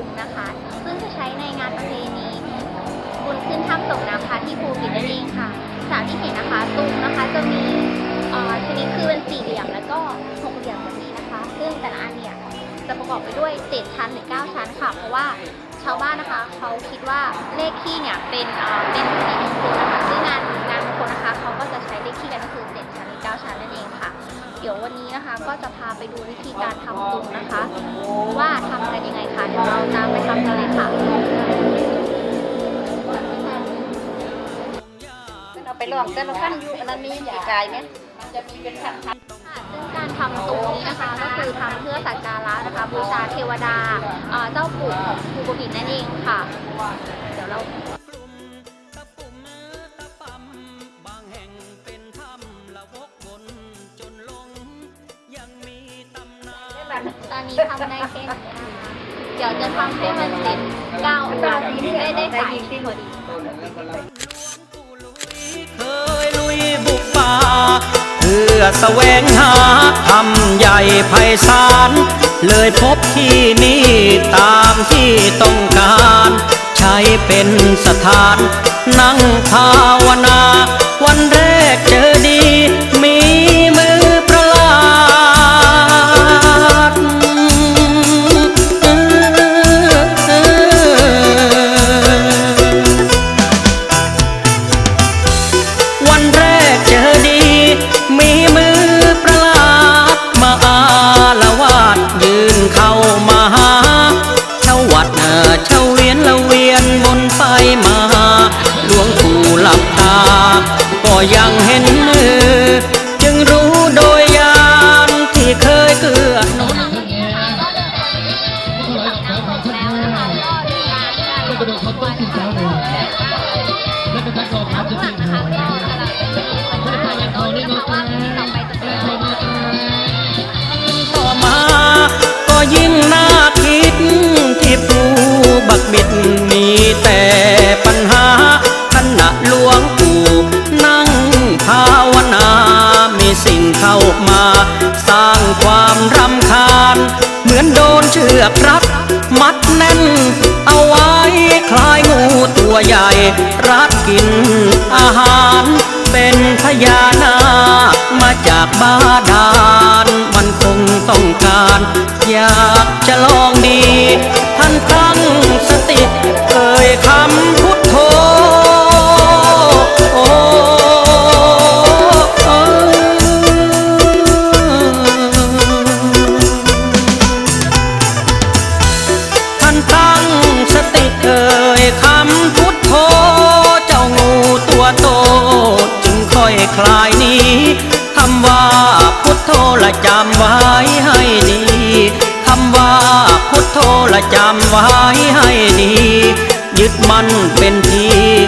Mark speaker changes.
Speaker 1: ุงนะคะ ซึ่งจะใช้ในงานประเพณีบุญขึ้นถ้ำตกน้ำค่ะที่ภูผินนั่นเองค่ะ สาวที่เห็นนะคะตุมนะคะจะมีชนิดคือเป็นสี่เหลี่ยมแล้วก็หกเหลี่ยมแบบนี้นะคะ ซึ่งแต่ละอันเนี่ยจะประกอบไปด้วยเจ็ดชั้นหรือเก้าชั้นค่ะ เพราะว่าชาวบ้านนะคะเขาคิดว่าเลขขี้เนี่ยเป็นเป็นสิริมงคลนะคะซึ่งงานงานมงคลนะคะเขาก็จะใช้เลขขี้กันก็คือเจ็ดชั้นหรือเก้าชั้นนั่นเองค่ะ เดี๋ยววันนี้นะคะก็จะพาไปดูวิธีการทำตุงนะคะ ว่าทำกันยังไงคะเดี๋ยวเราตามไปทำกันเลยค่ะ
Speaker 2: เราไปลองแต่ละขั้นอยู่อันนั้นมีกี่กายไหมมันจะมีเป็นขั้นขั้น
Speaker 1: ค่ะซึ่งการทำตรงนี้นะคะก็คือทำเพื่อสักการะนะคะบูชาเทวดาเอ่อเจ้าปู่ภูกบินนั่นเองค่ะ เดี๋ยวเรา ตอนนี้ทำได้แค่นี้นะคะเดี๋ยวจะทำให้มันเสร็จเก้าองค์ได้ได้สายที่พอดี
Speaker 3: เคยลุยบุกป่า เพื่อแสวงหาทำใหญ่ไพศาลเลยพบที่นี่ตามที่ต้องการ ใช้เป็นสถาน นั่งภาวนา วันแรกเจอดีมี ยังเห็นมือจึงรู้โดยญาณที่เคยเกื้อหนุน
Speaker 1: กระโดด
Speaker 3: เเชือกรัดมัดแน่น เอาไว้คลายงูตัวใหญ่ รัดกินอาหาร เป็นพญานาคมาจากบาดาลมันคงต้องการ อยากจะลองดี ละจำไว้ให้ดีคำว่าพุทโธละจำไว้ให้ดี ยึดมันเป็นที่